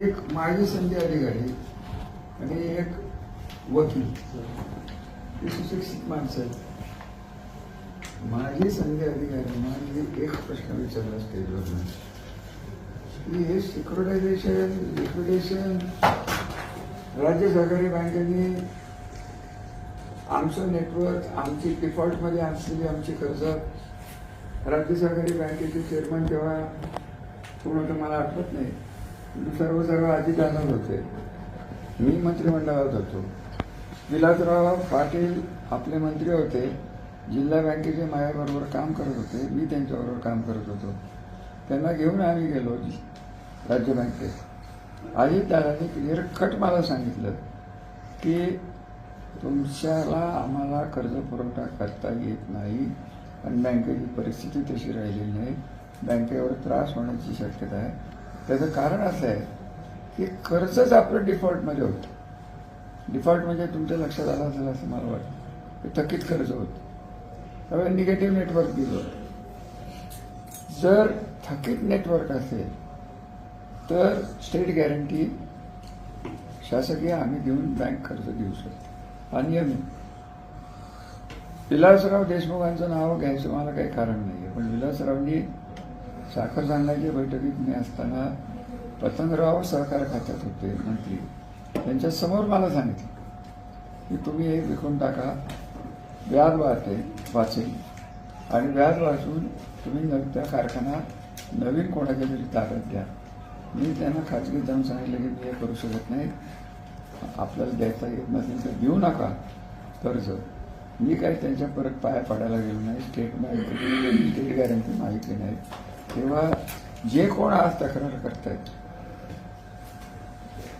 एक माजी संधी अधिकारी आणि एक वकील. सुशिक्षित माणसं आहेत. माझी संधी अधिकाऱ्यांना मी म्हणजे एक प्रश्न विचारला स्टेजवर की हे सिक्युरिटायझेशन लिक्विडेशन राज्य सहकारी बँकेने आमचं नेटवर्क आमची डिफॉल्टमध्ये असलेली आमची कर्ज राज्य सहकारी बँकेचे चेअरमन तेव्हा पूर्ण तर मला आठवत नाही. सर्व सर्व अजितदादाच होते. मी मंत्रिमंडळात होतो. विलासराव पाटील आपले मंत्री होते. जिल्हा बँकेचे माझ्याबरोबर काम करत होते. मी त्यांच्याबरोबर काम करत होतो. त्यांना घेऊन आम्ही गेलो राज्य बँकेत. अजितदादांनी क्लिअर कट मला सांगितलं की तुमच्याला आम्हाला कर्ज पुरवठा करता येत नाही पण बँकेची परिस्थिती तशी राहिलेली नाही. बँकेवर त्रास होण्याची शक्यता आहे. त्याचं कारण असं आहे की कर्जच आपलं डिफॉल्टमध्ये होतं. डिफॉल्ट म्हणजे तुमच्या लक्षात आलं असेल असं मला वाटतं. ते थकीत कर्ज होतं. त्यामुळे निगेटिव्ह नेटवर्क दिलं होतं. जर थकीत नेटवर्क असेल तर स्टेट गॅरंटी शासकीय आम्ही देऊन बँक कर्ज देऊ शकतो. अनियमित. विलासराव देशमुखांचं नाव घ्यायचं मला काही कारण नाही आहे पण विलासरावनी साखर सांगण्याच्या बैठकीत मी असताना पतंगराव सहकार खात्यात होते मंत्री. त्यांच्यासमोर मला सांगितलं की तुम्ही हे विकून टाका व्याज वाचते वाचेल. आणि व्याज वाचून तुम्ही त्या कारखाना नवीन कोणाच्या तरी ताब्यात द्या मी त्यांना खाजगीत जाऊन सांगितलं की मी हे करू शकत नाही. आपल्याला द्यायचा येत नसेल तर देऊ नका कर्ज. मी काही त्यांच्या परत पाया पडायला गेलो नाही. स्टेट बँक स्टेट गॅरंटी माहिती नाही. तेव्हा जे कोण आज तक्रार करतायत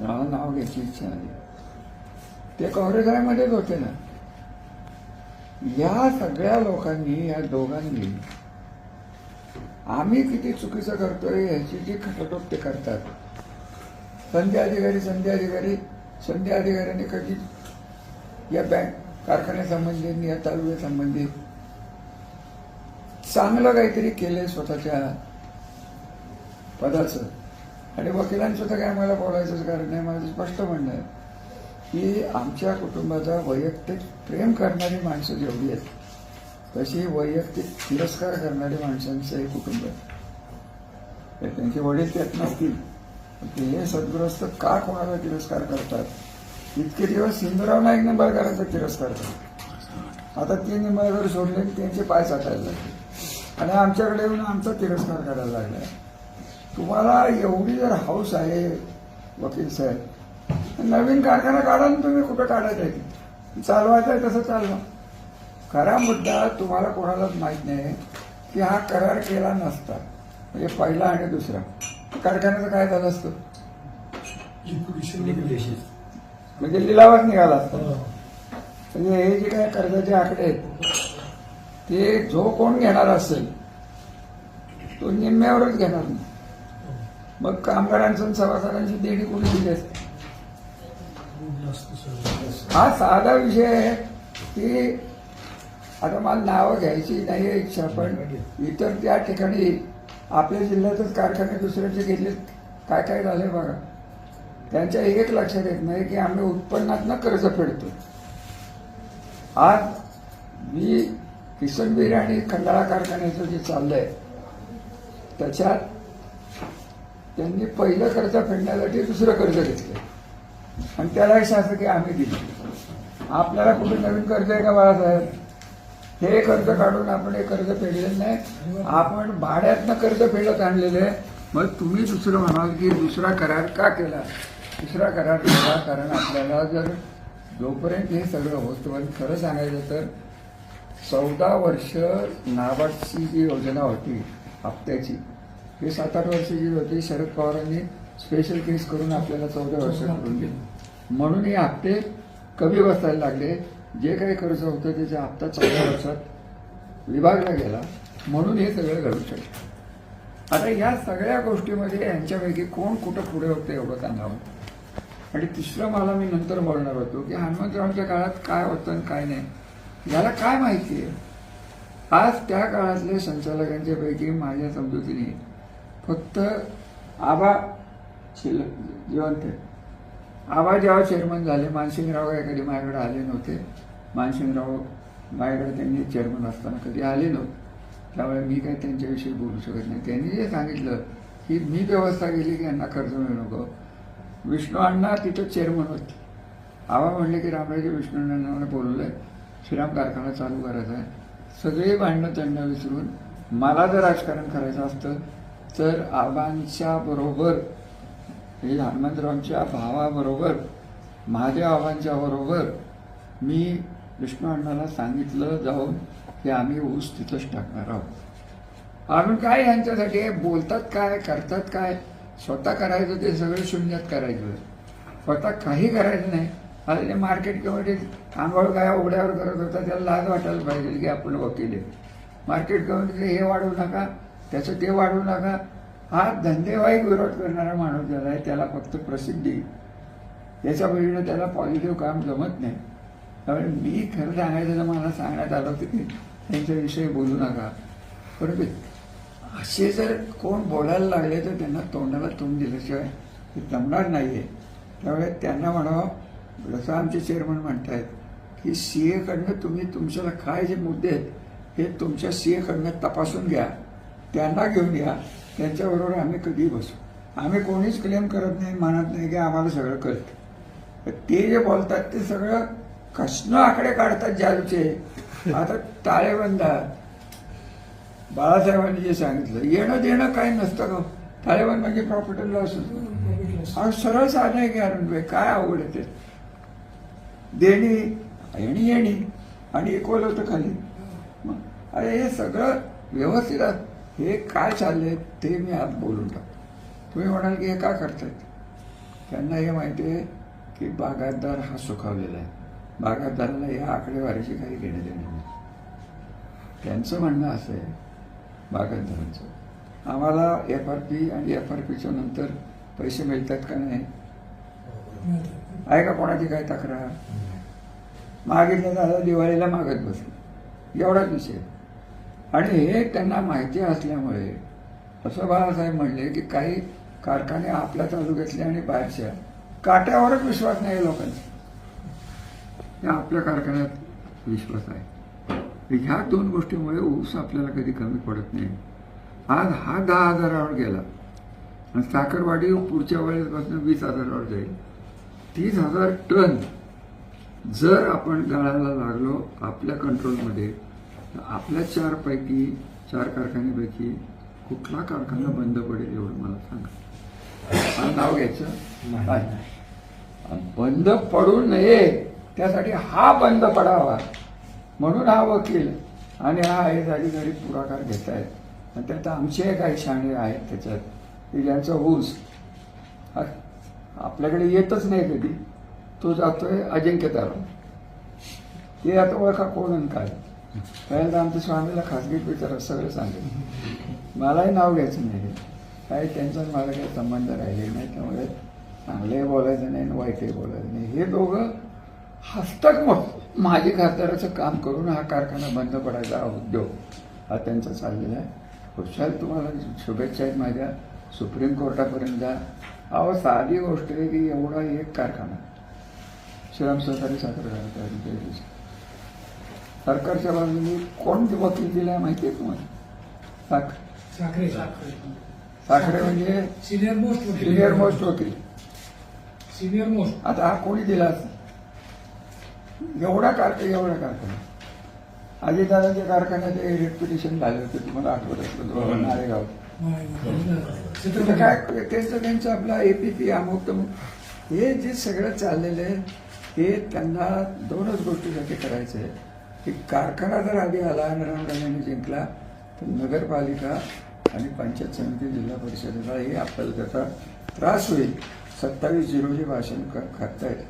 मला नाव घ्यायची इच्छा नाही. ते काँग्रेसमध्येच होते ना. या सगळ्या लोकांनी या दोघांनी आम्ही किती चुकीचं करतोय ह्याची जी खटाटोप ते करतात. संध्या अधिकारी संध्या अधिकारी संध्या अधिकाऱ्यांनी कधी या बँक कारखान्यासंबंधी या तालुक्यासंबंधी चांगलं काहीतरी केलंय स्वतःच्या पदाचं. आणि वकिलांसुद्धा काय मला बोलायचंच कारण नाही माझं स्पष्ट म्हणणं आहे की आमच्या कुटुंबाचा वैयक्तिक प्रेम करणारी माणसं जेवढी आहेत तशी वैयक्तिक तिरस्कार करणारी माणसांचं हे कुटुंब आहे. त्यांचे वडील त्यात नसतील ते हे सद्ग्रस्त का कोणाचा तिरस्कार करतात? इतके दिवस सिंधुराव नाईक निंबाळकरांचा तिरस्कार करतात आता ते निंबाळकर सोडले की त्यांचे पाय चाटायला लागले. आणि आमच्याकडे येऊन आमचा तिरस्कार करायला लागलाय. तुम्हाला एवढी जर हाऊस आहे वकील साहेब नवीन कारखाना काढा ना तुम्ही कुठं काढायचं आहे? चालवायचं आहे तसं चालवा. खरा मुद्दा तुम्हाला कोणालाच माहीत नाही की हा करार केला नसता. म्हणजे पहिला आणि दुसरा. कारखान्याचं काय झालं असतं? म्हणजे लिलावात निघाला असता. म्हणजे हे जे काय कर्जाचे आकडे आहेत ते जो कोण घेणार असेल तो निम्म्यावरच घेणार नाही. मग कामगारांचं सभासदांची देणी कोणी दिली असते? हा साधा विषय आहे. की आता मला नावं घ्यायची नाही इच्छा पण इतर त्या ठिकाणी आपल्या जिल्ह्यातच कारखाने दुसऱ्याचे घेतले काय काय झाले बघा. त्यांच्या एक लक्षात येत नाही की आम्ही उत्पन्नातनं कर्ज फेडतो आज मी किसनबीर आणि खंडाळा कारखान्याचं जे चाललंय त्याच्यात त्यांनी पहिलं कर्ज फेडण्यासाठी दुसरं कर्ज घेतलं. आणि त्याला शासकीय आम्ही दिली. आपल्याला कुठे नवीन कर्ज आहे का बाळासाहेब? हे कर्ज काढून आपण हे कर्ज फेडलेलं नाही. आपण भाड्यातनं कर्ज फेडत आणलेलं आहे. मग तुम्ही दुसरं म्हणाल की दुसरा करार का केला? दुसरा करार केला कारण आपल्याला जर जोपर्यंत हे सगळं होतं पण खरं सांगायचं तर चौदा वर्ष नाबार्डची जी योजना होती हप्त्याची ही सात आठ वर्षाची होती शरद पवारांनी स्पेशल केस करून आपल्याला चौदा वर्ष करून दिली. म्हणून हे हप्ते कमी बसायला लागले. जे काही कर्ज होतं त्याचा हप्ता चौदा वर्षात विभागला गेला. म्हणून हे सगळं घडू शकतं आता या सगळ्या गोष्टीमध्ये यांच्यापैकी कोण कुठं पुढे होतं एवढं सांगावं? आणि तिसरं मला मी नंतर बोलणार होतो की हनुमंतरावांच्या काळात काय होतं आणि काय नाही. याला काय माहिती आहे? आज त्या काळातल्या संचालकांच्या पैकी माझ्या समजुतीने फक्त आबा शिल्लक जिवंत आहे आबा जेव्हा चेअरमन झाले मानसिंगराव काय कधी माझ्याकडे आले नव्हते. मानसिंगराव माझ्याकडे त्यांनी चेअरमन असताना कधी आले नव्हते. त्यामुळे मी काही त्यांच्याविषयी बोलू शकत नाही. त्यांनी जे सांगितलं की मी व्यवस्था केली की यांना कर्ज मिळू नको. विष्णू अण्णा तिथं चेअरमन होते. आबा म्हणले की रामराजे विष्णू अण्णांना आहे श्रीराम कारखाना चालू करायचा आहे. सगळे भांडणं त्यांना विसरून मला जर राजकारण करायचं असतं तर आबांच्या बरोबर हे हनुमंतरावांच्या भावाबरोबर महादेव आबांच्या बरोबर मी विष्णू अण्णाला सांगितलं जाऊन की आम्ही ऊस तिथंच टाकणार आहोत. अजून काय यांच्यासाठी बोलतात काय करतात काय? स्वतः करायचं ते सगळं शून्यात करायचं. स्वतः काही करायचं नाही. आता ते मार्केट कमिटी आंघोळ काय उघड्यावर करत होता त्याला लाज वाटायला पाहिजे की आपण वकील. आहे मार्केट कमिटीचं हे वाढवू नका त्याचं ते वाढवू नका. हा धंदेवाईक विरोध करणारा माणूस ज्याला आहे त्याला फक्त प्रसिद्धी. याच्या बहिणीनं त्याला पॉझिटिव्ह काम जमत नाही. त्यामुळे मी खरं सांगायचं तर मला सांगण्यात आलं होतं की त्यांच्याविषयी बोलू नका. परंतु असे जर कोण बोलायला लागले तर त्यांना तोंडाला तोंड दिल्याशिवाय ते जमणार नाही आहे त्यामुळे त्यांना म्हणावं जसं आमचे चेअरमन म्हणतायत की सी एकडनं तुम्ही तुमच्याला काय जे मुद्दे आहेत हे तुमच्या सी एकडनं तपासून घ्या त्यांना घेऊन या त्यांच्याबरोबर आम्ही कधी बसू. आम्ही कोणीच क्लेम करत नाही मानत नाही की आम्हाला सगळं कळतं. ते जे बोलतात ते सगळं कसनं आकडे काढतात जालूचे. आता ताळेबंद बाळासाहेबांनी जे सांगितलं येणं देणं काही नसतं का ताळेबंद म्हणजे प्रॉफिट अँड लॉस हा सरळ साधं आहे की अरुणभाई काय अवघड आहे ते? देणी येणी येणी आणि इक्वल होतं खाली. मग अरे हे सगळं व्यवस्थित हे काय चाललंय ते मी आज बोलून टाकतो. तुम्ही म्हणाल की हे का करतायत? त्यांना हे माहिती आहे की बागायतदार हा सुखावलेला आहे. बागायतदाराला या आकडेवारीची काही घेणं देणं नाही. त्यांचं म्हणणं असं आहे बागायतदारांचं. आम्हाला एफ आर पी आणि एफ आर पीच्या नंतर पैसे मिळतात का नाही? आहे का कोणाची काय तक्रार? मागितलं झालं दिवाळीला मागत बसलं. एवढाच विषय. आणि हे त्यांना माहिती असल्यामुळे असं बाळासाहेब म्हणले की काही कारखाने आपल्या तालुक्यातले आणि बाहेरच्या. काट्यावरच विश्वास नाही लोकांचा. आपल्या कारखान्यात विश्वास आहे. ह्या दोन गोष्टीमुळे ऊस आपल्याला कधी कमी पडत नाही. आज हा दहा हजारावर गेला. आणि साखरवाडी पुढच्या वेळेपासून वीस हजारावर जाईल. तीस हजार टन जर आपण गाळायला लागलो आपल्या कंट्रोलमध्ये तर आपल्या चारपैकी चार कारखान्यापैकी कुठला कारखाना बंद पडेल एवढं मला सांगा. मला नाव घ्यायचं? नाही. बंद पडू नये त्यासाठी हा बंद पडावा. म्हणून हा वकील आणि हा आय अधिकारी पुढाकार घेत आहेत आणि त्यात आमचे काही शाणे आहेत त्याच्यात. की ज्यांचा ऊस. हा आपल्याकडे येतच नाही कधी. तो जातोय अजिंक्यतारा ते आता ओळखा कोण आणि काय. पहिल्यांदा आमच्या स्वामीला खासगी विचारा सगळं सांगेल. मलाही नाव घ्यायचं नाही. काय त्यांचा मला काही संबंध राहिले नाही. त्यामुळे चांगलंही बोलायचं नाही आणि वाईटही बोलायचं नाही. हे दोघं हस्तक मग माझी खासदाराचं काम करून हा कारखाना बंद पडायचा हा उद्योग हा त्यांचा चाललेला आहे. खुशाल तुम्हाला शुभेच्छा आहेत माझ्या. सुप्रीम कोर्टापर्यंत जा. अहो साधी गोष्ट आहे की एवढा एक कारखाना. श्रीराम सहकारी साखर कारखाना सरकारच्या बाजूने कोण वकील दिलाय माहिती आहे तुम्हाला? साख साखरे साखरे. म्हणजे सिनियर मोस्ट सिनियर मोस्ट वकील. सिनियर मोस्ट आता हा कोणी दिला असं एवढा कारखाना एवढा कारखाना. अजितदादांच्या कारखान्याचे रेप्युटेशन झाले होते तुम्हाला आठवत असलं. नारेगाव तिथं काय त्यांचं त्यांचं आपला एपीपी अमुक तमुक हे जे सगळं चाललेलं आहे हे त्यांना दोनच गोष्टीसाठी करायचं आहे की कारखाना जर आधी आला आणि जिंकला तर नगरपालिका आणि पंचायत समिती जिल्हा परिषदेला हे आपल्याला त्याचा त्रास होईल. सत्तावीस झिरोचे भाषण करतायत.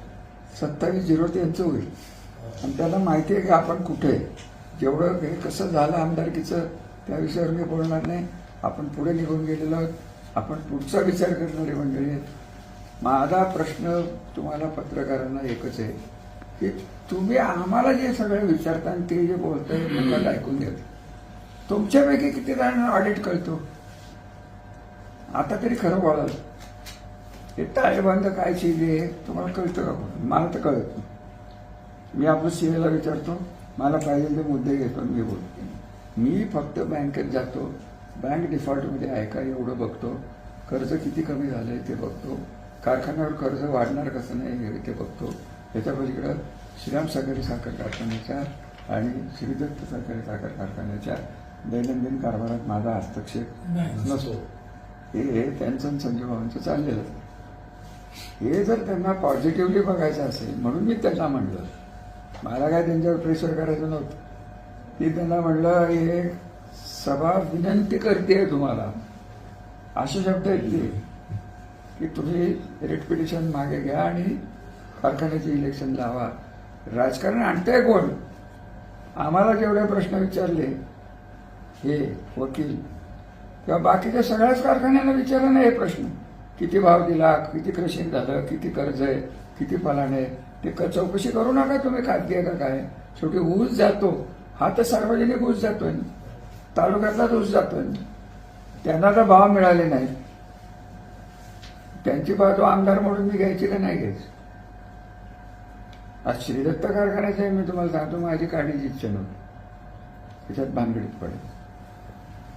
सत्तावीस झिरो त्यांचं होईल. आणि त्याला माहिती आहे की आपण कुठे जेवढं हे कसं झालं आमदारकीचं त्या विषयावर मी बोलणार नाही. आपण पुढे निघून गेलेलो आहोत. आपण पुढचा विचार करणारी मंडळी आहेत. माझा प्रश्न तुम्हाला पत्रकारांना एकच आहे की तुम्ही आम्हाला जे सगळं विचारता आणि ते जे बोलताय मला ऐकून घेत तुमच्यापैकी किती जणांना ऑडिट कळतो आता तरी खरं बोलाल. हे ताळेबंद काय चीज आहे तुम्हाला कळतं का? मला तर कळत नाही. मी आपलं सीएला विचारतो मला पाहिजे ते मुद्दे घेतो मी बोलतो. मी फक्त बँकेत जातो बँक डिफॉल्टमध्ये आहे का एवढं बघतो? कर्ज किती कमी झालं आहे ते बघतो. कारखान्यावर कर्ज वाढणार कसं नाही हे ते बघतो. याच्या पलीकडं श्रीराम सागरी साखर कारखान्याच्या आणि श्रीदत्त साखरी साखर कारखान्याच्या दैनंदिन कारभारात माझा हस्तक्षेप. नसतो. हे त्यांचं भावांचं चाललेलं. हे जर त्यांना पॉझिटिव्हली बघायचं असेल म्हणून मी त्यांना म्हणलं. मला काय त्यांच्यावर प्रेशर करायचं नव्हतं. मी त्यांना म्हणलं हे सभा विनंती करते तुम्हाला. असे शब्द आहेत ते की तुम्ही रेट पिटिशन मागे घ्या आणि कारखान्याचे इलेक्शन लावा. राजकारण आणतंय कोण? आम्हाला जेवढे प्रश्न विचारले हे वकील. किंवा बाकीच्या सगळ्याच कारखान्यांना विचारा नाही हे प्रश्न. किती भाव दिला किती क्रशिंग झालं किती कर्ज आहे किती फलाण आहे ते क- चौकशी करू नका तुम्ही खाजगी का काय? शेवटी ऊस जातो. हा तर सार्वजनिक ऊस जातोय तालुक्यातला दोष जातोय. त्यांना तर भाव मिळाले नाही त्यांची बाजू आमदार म्हणून मी घ्यायची का नाही घ्यायची? आज श्रीदत्त कारखान्याचं आहे मी तुम्हाला सांगतो माझी काढण्याची इच्छा नव्हती. त्याच्यात भानगडीत पडेल.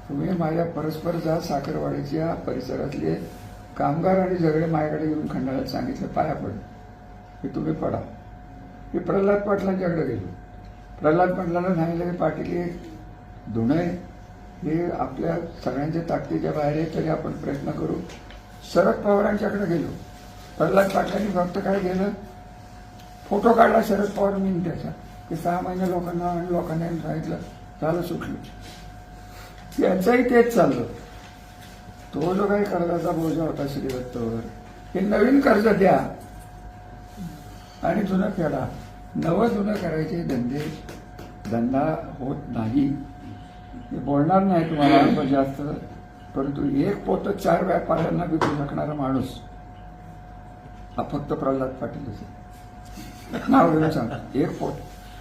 तुम्ही माझ्या परस्पर जा साखरवाडीच्या परिसरातले कामगार आणि झगडे माझ्याकडे येऊन खंडाळ्यात सांगितलं पाया पड. की तुम्ही पडा. मी प्रल्हाद पाटलांच्याकडे गेलो. प्रल्हाद पाटलांना सांगितलं की पाटील हे धुणं आहे. हे आपल्या सगळ्यांच्या ताकदीच्या बाहेर आहे तरी आपण प्रयत्न करू. शरद पवारांच्याकडे गेलो. प्रल्हाद पाटलांनी फक्त काय केलं? फोटो काढला शरद पवार मी त्याचा. की सहा महिने लोकांना आणि लोकांना सांगितलं झालं सुटलं. त्यांचंही तेच चाललं. तो जो काही कर्जाचा बोजा होता श्रीदत्तवर हे नवीन कर्ज द्या. आणि जुनं फेडा. नवं जुनं करायचे धंदे धंदा होत नाही. मी बोलणार नाही तुम्हाला जास्त परंतु एक पोत चार व्यापाऱ्यांना विकू शकणारा माणूस हा फक्त प्रल्हाद पाटील आहे नाव घेऊन एक पोत.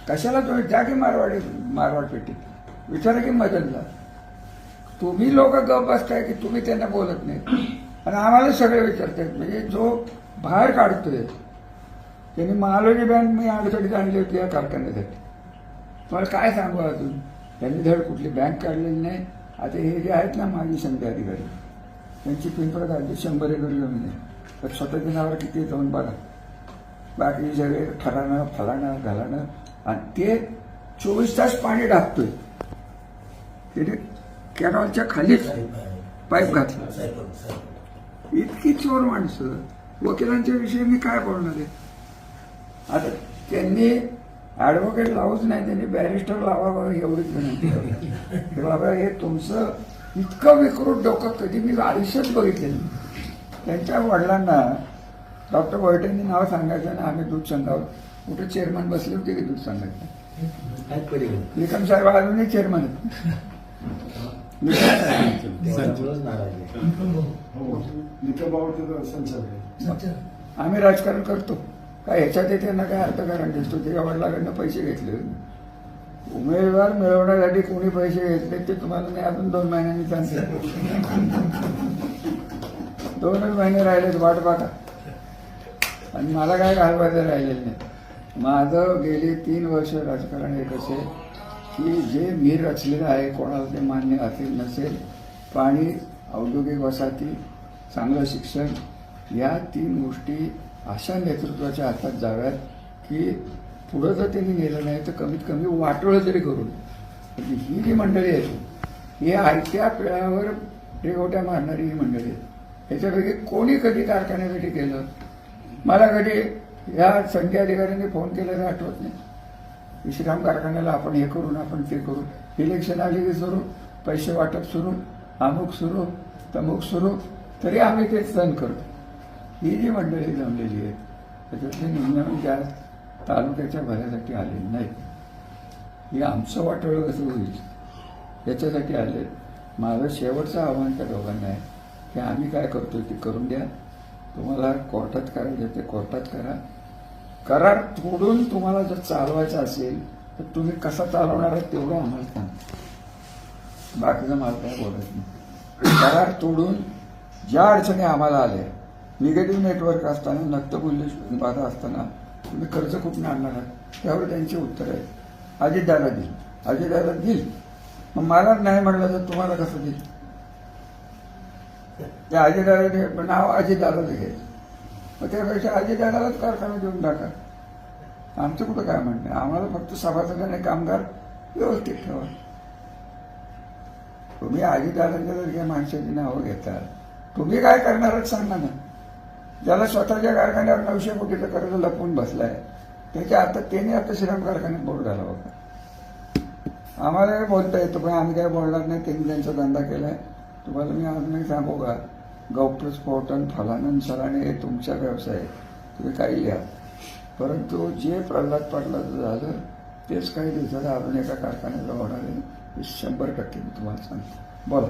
कशाला तुम्ही त्या की मारवाडी मारवाड पेटीत? विचारा की मदनला. तुम्ही लोक गप बसताय की तुम्ही त्यांना बोलत नाही आणि आम्हाला सगळे विचारतात म्हणजे जो बाहेर काढतोय त्यांनी महालोजी बँक मी अडचणीत आणली होती या कारखान्यासाठी. तुम्हाला काय सांगू अजून? त्यांनी धड कुठली बँक काढलेली नाही. आता हे जे आहेत ना माजी संघ अधिकारी त्यांची पिंपळ काढली शंभर एकर जमीन आहे. तर स्वतःच्या नावावर किती जाऊन बघा. बाकी सगळे ठराणं फलाणं घालाणं आणि ते चोवीस तास पाणी टाकतोय त्याने कॅनॉलच्या खालीच पाईप घातला. इतकी चोर माणसं. वकिलांच्या विषयी मी काय बोलणार आहे? आता त्यांनी ऍडव्होकेट लावूच नाही त्यांनी बॅरिस्टर लावावं एवढीच विनंती. हे बाबा हे तुमचं इतकं विकृत डोकं कधी मी आयुष्यात बघितलेलं. त्यांच्या वडिलांना डॉक्टर वैटेंनी नाव सांगायचं आणि आम्ही दूध संघावर कुठे चेअरमन बसले होते की दूध संघाचे निकम साहेब अजूनही चेअरमन आहेत. आम्ही राजकारण करतो काय ह्याच्यात त्यांना काय अर्थकारण दिसतो? त्याच्या वडिलाकडनं पैसे घेतले. उमेदवार मिळवण्यासाठी कोणी पैसे घेतले ते तुम्हाला मी अजून दोन महिन्यांनी सांगते. दोनच महिने राहिलेत वाट बघा. आणि मला काय घालवायचं राहिलेलं नाही. माझं गेली तीन वर्ष राजकारण एक असे की जे मी रचलेलं आहे कोणाला ते मान्य असेल नसेल पाणी औद्योगिक वसाहती चांगलं शिक्षण या तीन गोष्टी अशा नेतृत्वाच्या हातात जाव्यात की पुढं जर त्यांनी नेलं नाही तर कमीत कमी वाटोळं तरी करून म्हणजे ही जी मंडळी आहेत ही आयत्या पिळावर रेगोट्या मारणारी ही मंडळी आहेत याच्यापैकी कोणी कधी कारखान्यासाठी केलं? मला कधी या संघ अधिकाऱ्यांनी फोन केल्याचं आठवत नाही. विश्राम कारखान्याला आपण हे करू आपण ते करू इलेक्शन आले की सुरू पैसे वाटप सुरू अमुक सुरू तमुक सुरू तरी आम्ही ते सण करतो. ही जी मंडळी जमलेली आहे त्याच्यातले निम्म्याहून म्हणजे त्या तालुक्याच्या भल्यासाठी आले नाहीत. हे आमचं वाटोळं कसं होईल याच्यासाठी आले. माझं शेवटचं आव्हान त्या दोघांना आहे की आम्ही काय करतो ते करून द्या. तुम्हाला कोर्टात करायचं ते कोर्टात करा. करार तोडून तुम्हाला जर चालवायचं असेल तर तुम्ही कसा चालवणार आहात तेवढं आम्हाला सांग. बाकीचं मला काय बोलत नाही. करार तोडून ज्या अडचणी आम्हाला आल्या निगेटिव्ह नेटवर्क असताना नक्तमूल्य बाधा असताना तुम्ही खर्च कुठून आणणार आहात. त्यावर त्यांची उत्तर आहे. अजितदादा देईल. अजितदादा देईल. मग मला नाही म्हटलं तर तुम्हाला कसं देईल? त्या अजितदादा नाव अजितदादाच घे मग त्यापेक्षा अजितदादालाच कारखाना देऊन टाका. आमचं कुठं काय म्हणणं आम्हाला फक्त सभासद आणि कामगार व्यवस्थित ठेवा. तुम्ही अजितदादांच्या जर या माणसाची नावं घेता तुम्ही काय करणार सांगा ना. ज्याला स्वतःच्या कारखान्यावर नऊशे कोटीचं कर्ज लपवून बसलाय त्याच्या आता त्याने आता श्रीराम कारखान्यात बोर्ड घाला होता आम्हाला काय बोलता येतो पण आम्ही काय बोलणार नाही त्यांनी त्यांचा धंदा केलाय. तुम्हाला मी आज नाही सांगू का? गौप्रस्फोटन फलानन सराने हे तुमचा व्यवसाय तुम्ही काही लिहा परंतु जे प्रल्हाद पाटलाचं झालं तेच काही दिवसाला अजून एका कारखान्याला होणार आहे शंभर टक्के मी तुम्हाला सांगतो. बोला.